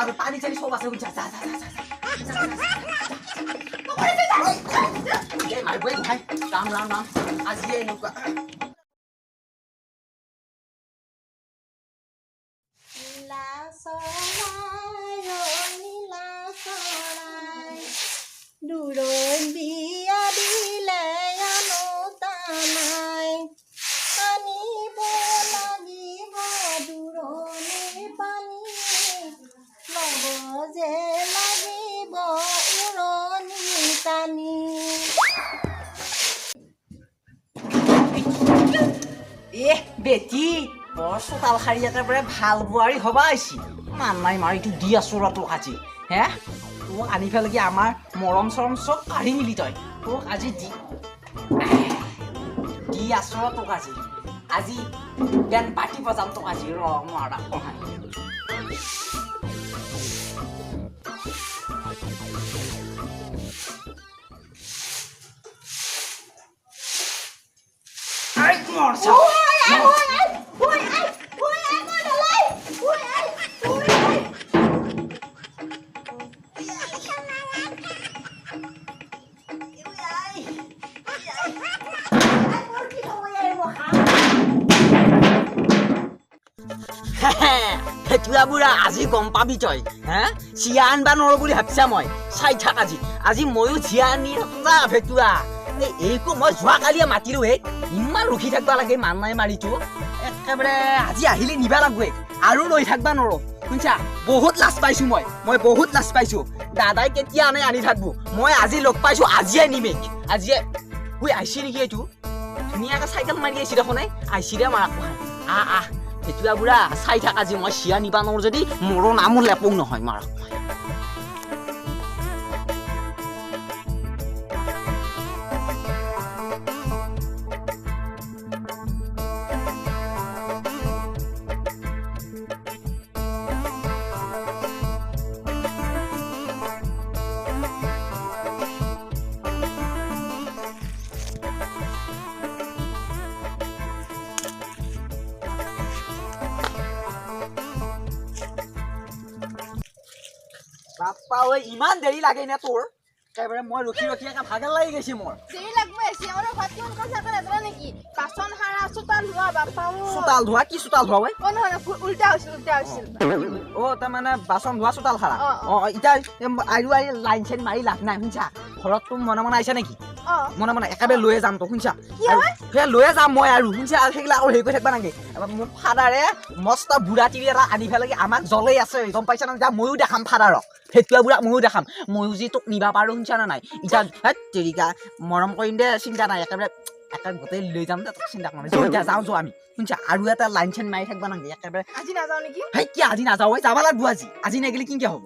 পাৰো পানী চানী চব আছে যা যা যা যা এই মাৰিবই গোহাই ৰাম বেটি বৰ চোতাল শাৰী একেবাৰে ভালো বোৱাৰী হবা আহিছি মান নাই মাৰিটো দি আছো ৰ তোক আজি, হে? তোক আনি পেলাই আমাৰ মৰম চৰম চব কাঢ়ি মিলি তই, তোক আজি দি। দি আছো ৰ তোক আজি আজি বেন পাতি বজাম তোক আজি ৰ মৰা কহাই আই বুঢ়া আজি গম পাবি তই, হে? চিয়া আনবা নোৱাৰো বুলি ভাবছা মই। চাই থাক আজি। আজি ময়ো চিয়া আনি যা ফেটুৱা এইকো মই যোৱাকালিয়ে মাতিলো হে। ইমান ৰখি থাকবা লাগে মান নাই মাৰিটো। একেবাৰে আজি আহিলে নিবা লাগবে আৰু ৰৈ থাকবা নোৱাৰো শুনছা? বহুত লাজ পাইছো মই। মই বহুত লাজ পাইছো। দাদাই কেতিয়া আনে আনি থাকব? মই আজি লগ পাইছো, আজিয়ে নিমে আজিয়ে ঐ, আহিছে নেকি এইটো? ধুনীয়াকে চাইকেল মাৰি আহিছে দেখোন আহিছিলে মাৰাক। আহ আহ। সেইটোৱে বুঢ়া, চাই থাকা আজি মই চিয়া নিবা নোৱাৰো যদি মোৰো নামো লেপৌ নহয়, মাৰাক। ঐ ইমান দেৰি লাগে নে তোৰ? একেবাৰে মই ৰখি ৰখি একে ভাগৰ লাগি গৈছে মোৰ। দেৰি লাগবে চিঞৰ ভাত চোতাল ধোৱা কি চোতাল ধোৱা ঐ? অ নহয় উল্টা হৈছিল উল্টা হৈছিল। অ। তাৰমানে বাচন ধোৱা চোতাল সাৰা অ, এতিয়া আৰু আহি লাইন চাইন মাৰি লাভ নাই শুনছা? ঘৰত তুমি মনে মনে আহিছা নেকি? মনে মনে একেবাৰে লৈয়ে যাম তো শুনছা? সেয়া লৈয়ে যাম মই আৰু শুনছা? আৰু সেইগিলা আৰু হেৰি কৰি থাকিবা নাগে মোৰ ফাদাৰে মস্ত বুঢ়া তিৰি এটা আনি পেলাই আমাক জ্বলেই আছে গম পাইছা না? ময়ো দেখাম ফাদাৰক। ফেটুৱা বুঢ়া ময়ো দেখাম। ময়ো যি তোক নিবা পাৰোঁ শুনছা না নাই? এতিয়া তেৰিকা মৰম কৰিম দে চিন্তা নাই একেবাৰে একে গোটেই লৈ যাম দে চিন্তা কৰা নাই। যা যাওঁ যোৱা আমি। শুনছা আৰু এটা লাইন চাইন মাৰি থাকিব নালাগে একেবাৰে। আজি নাযাওঁ নেকি? হেই কি আজি নাযাওঁ? যাবা লাগব আজি। আজি নেগেলি কিনকে হ'ব?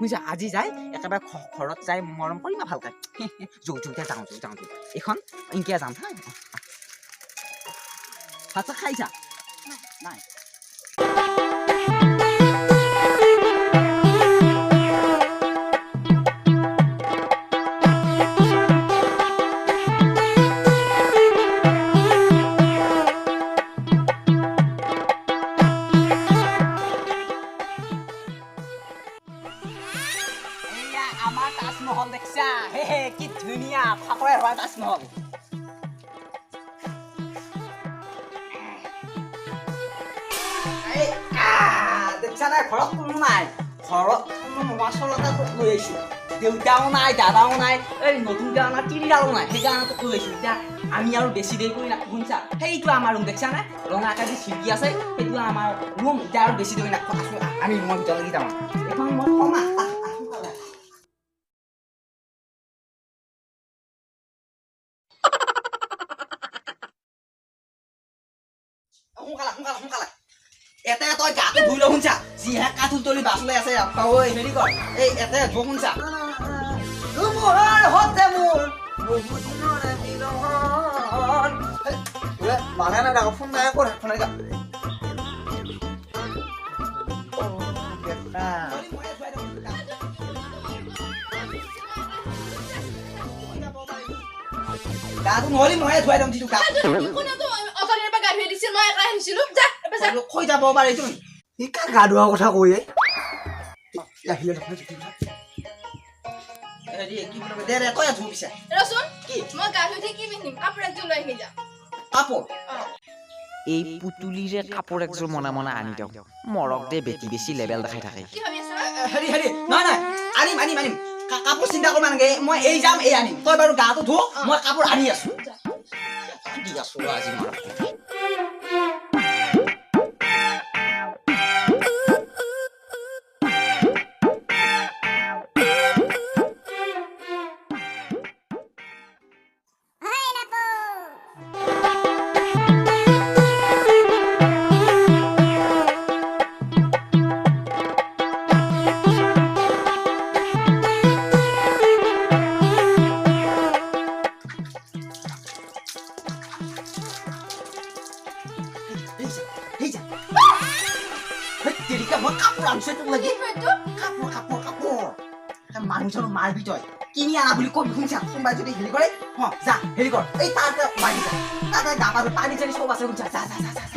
বুজিছা আজি যাই একেবাৰে ঘৰত যাই মৰম কৰিম ভালকৈ। যৌ যৌ এতিয়া যাওঁ যৌ যাওঁ যৌ এইখন ইনকে যাম হা। ভাত চাত খাইছা? নাই। হোৱা তাজমহল দেখছা নাই ঘৰত কোনো নাই। ঘৰত কোনো এটা তোক লৈ আহিছো দেউতাও নাই, দাদাও নাই, এই নতুনকে অনা তিৰিডালো নাই। সেইকাৰণে লৈ আহিছো এতিয়া আমি আৰু বেছি দেৰি কৰি নাথাকো, শুনছা? সেইটো আমাৰ ৰুম দেখছা নাই ৰঙাকে যি খিৰিকী আছে, সেইটো আমাৰ ৰুম এতিয়া আৰু বেছি দেৰি আছো, আমি ৰুমৰ ভিতৰলৈকে যাওঁ এইখন মই থম আহ, আহ, আহ, সোনকালে। সোনকালে সোনকালে সোনকালে এতে তই গাটো ধুই ল শুনছা। যিহে আছে ঐ, হেৰি কৰ। এই ধুৱাই দিম যিটো গা কোনেতো অতদিনৰ পৰা গা ধুই দিছিল মই একাই আহিছিলো যা এবাৰ যা। হৈ যাব পাৰে এইটো সি কাৰ গা ধোৱাৰ কথা কৈয়ে আহিলে হেৰি কি বুলি কয় দে দে তই ধুই পিছে ৰচোন কি? মই গা ধুই উঠি পিন্ধিম কাপোৰ একযোৰ লৈ আহি যা। কাপোৰ এই পুতুলিৰে কাপোৰ একযোৰ মনে মনে আনি দিয়ক। মৰক দে বেটি বেছি লেবেল দেখাই থাকে। কি ভাবি আছা? এ, হেৰি হেৰি নহয় নহয় আনিম আনিম আনিম। কাপোৰ চিন্তা কৰিব নালাগে। মই এই যাম এই আনিম। তই বাৰু গাটো ধু মই কাপোৰ আনি আছো। আনি আছো আজি মই তোক লাগি কি এইটো কাপোৰ কাপোৰ কাপোৰ তই কিনি আনা বুলি কবি শুনছা কোনোবাই যদি হেৰি কৰে হ যা হেৰি কৰ এই তাৰ মাৰি যা তাতে গা পানী চানী চব আছে শুনছা যা যা যা যা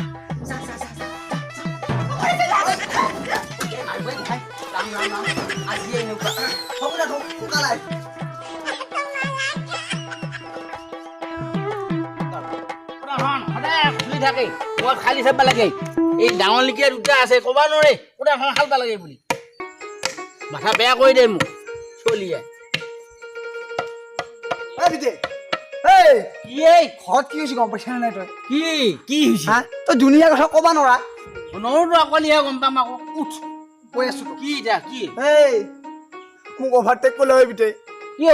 খালি চাব লাগে এই ডাঙৰলিকিয়া দুটা আছে ক'ব নোৱাৰে। কুকুৰাখন খালব লাগে বুলি? মাথা বেয়া কৰি দে মোক। চলিয়ে। এই বিজে এই কি এই। ঘৰত কি হৈছে গম পাইছা নাই তই? কি কি হৈছে? তই ধুনীয়া কথা ক'বা নোৱাৰা? অকলিহে গম পাম আকৌ। উঠ। কৈ আছো কি এতিয়া কি? এই মোক অভাৰটেক কৰিলে হয় বিতে কি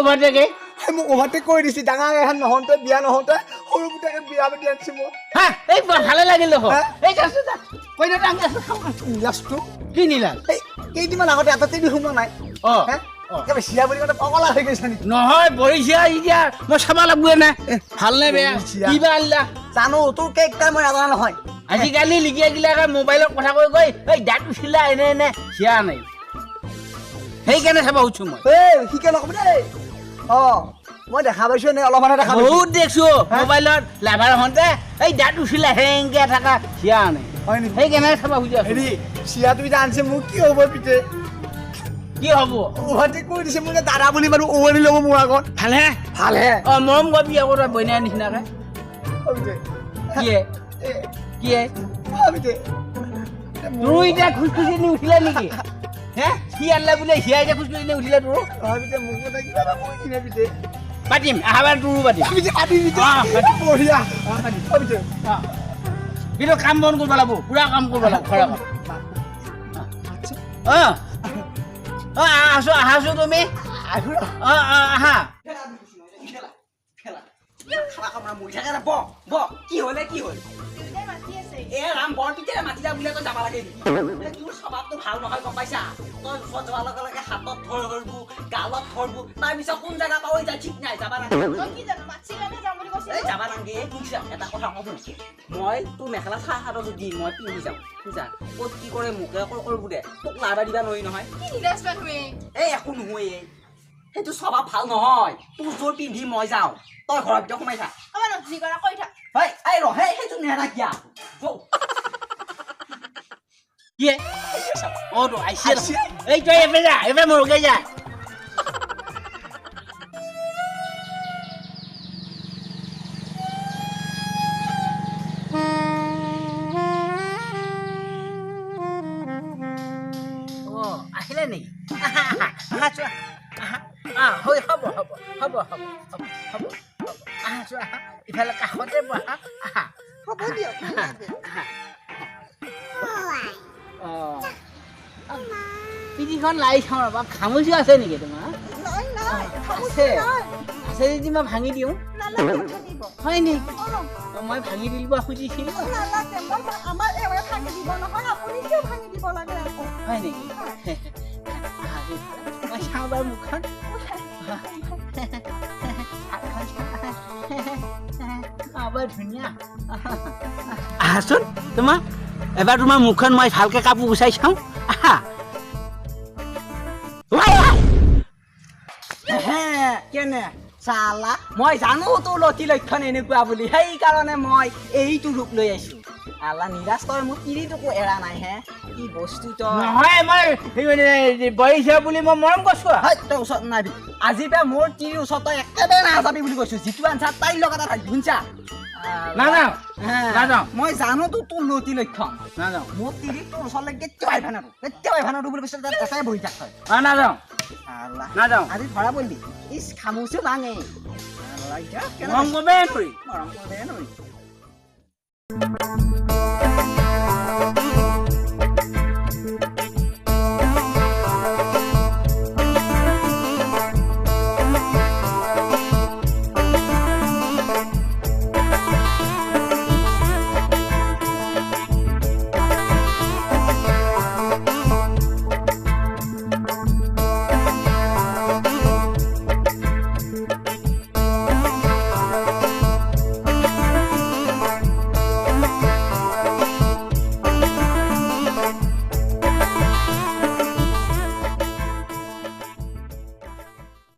মোক অভাৰটেক কৰি দিছে ডাঙৰ এখন নহওঁতে বিয়া নহওঁতে। সৰু বিয়া পাতি আনিছে মোক হা এই বৰ ভালে লাগিল হা? এই যাচো যা কৈ দে টাঙি আছো খাওঁ, খাওঁ। নীলাজটো কি নিলাল এই কেইদিনমান আগতে এটা টিভি সোমোৱা নাই। অ হে অ। একেবাৰে চিয়া বুলি কওঁতে পগলা হৈ গৈছে নেকি? নহয় বহিছে এতিয়া মই চাব লাগবই নে বেয়া। কিবা আনিলা? জানো তোৰ কেক তাই মই নাজানা নহয়। আজিকালি লিগিয়া গিলাকে মোবাইলত কথা কৈ কৈ এই দাঁত উঠিলা এনে এনে। চিয়া নাই। সেইকাৰণে চাব খুজিছো মই। এই শিকে নকবি দেই। অ মই দেখা পাইছো এনে অলপমানে দেখা পাইছো। বহুত দেখছ মোবাইলত লাভাৰ হওঁতে এই দাঁত উঠিলা হেংকে থকা চিয়া নাই হয় নেকি? সেইকাৰণে চাব খুজি হেৰি চিয়াটো যে আনিছে মোক কি হ'ব পিতে কি হ'ব? অভাৰটেক কৰি দিছে মোক দাদা বুলি বাৰু উমনি ল'ব মোৰ আগত। ভালহে? ভালহে। অ মৰম কৰিবি আকৌ তই বইনাৰ নিচিনাকে। কিয়ে? কিয়ে? তোৰো এতিয়া খুজখুজি নি উঠিলে নেকি? হ্যাঁ কি আনলা বোলে হিয়াই যে খুচকুচি নে উঠিলা তোৰ অঁ পিছে মোকো থাকিবা বা মই কিনে পিছে পাতিম আহাবাৰ তোৰো পাতিম পিছে পাতি পিছে বঢ়িয়া পিছে কিন্তু কাম বন কৰিব লাগিব পুৰা কাম কৰিব লাগিব খৰা কাম অঁ অঁ আছো আহাছো তুমি অঁ অঁ আহা খেলা খেলা খালা কামৰা মৰি থাকে ব কি হ'লে কি হ'ল এ ৰাম বৰ পিতেৰে মাতিলা বুলিয়ে তই যাব লাগে? তোৰ স্বভাৱটো ভালো নহয় গম পাইছা? তই ওচৰত যোৱাৰ লগে লগে হাতত ধৰ ধৰবো গালত ধৰবো তাৰ পিছত কোন জেগা পাৱই যায় ঠিক নাই যাবা বুলি এই নালাগে বুজিছা এটা কথা কওঁ মই তোৰ মেখেলা চাহ হাতত দি মই পিন্ধি যাওঁ বুজিছা ক'ত কি কৰে মোকে অকল কৰিব দে তোক লাৰা দিবা নোৱাৰি নহয়। এই একো নহয় সেইটো স্বভাৱ ভালো নহয় তোৰ যোৰ পিন্ধি মই যাওঁ তই ঘৰৰ ভিতৰত সোমাই থাক। কৰা কৈ থাক। হয় এই ৰ সেই Ah. Yeah. Oh no, I see. I see. Hey, yo, ya, ya, ya, me lo que ya. আহিলে নেকি আহা চোৱা আহা আহ হৈ হ'ব হ'ব হ'ব হ'ব হ'ব হ'ব আহা চোৱা আহা ইফালে কাষতে বহা আহা হ'ব দিয়ক আহা পিঠিখন লাৰিছাওঁ ৰ'বা খামুচি আছে নেকি তোমাৰ আছে আছে মই ভাঙি দিওঁ হয় নি মই ভাঙি দিলোঁ খুজিছিলোঁ হয় নেকি মই চাওঁ বাৰু মুখখন ধুনীয়া আহাচোন তোমাৰ এবাৰ তোমাৰ মুখখন মই ভালকে কাপোৰ গুচাই চাওঁ? আহা! কেনে? চালা মই জানো তোৰ লতি লক্ষণ এনেকুৱা বুলি। সেইকাৰণে মই এইটো ৰূপ লৈ আহিছো আলা নিৰাজ তই মোক তিৰিটোকো এৰা নাই হে। কি বস্তু তই? নহয় মই বহিছে বুলি মই মৰম কৈছো তই ওচৰত নাবি আজিৰ পৰা মোৰ তিৰিৰ ওচৰত তই একেবাৰে নাযাবি বুলি কৈছো। যিটো আনচাৰ তাইৰ লগতে থাকবি শুনছা? নাযাওঁ নাযাওঁ। মই জানো তো তোৰ লতি লক্ষণ। নাযাওঁ মোৰ তিৰি তোৰ ওচৰলৈ কেতিয়াও আহিব কেতিয়াও আহিব বুলি কৈছো এটাই বহি থাক নাযাওঁ নাযাওঁ আজি ধৰা পৰিলি ইচ খামুচো ভাঙে মৰম মৰম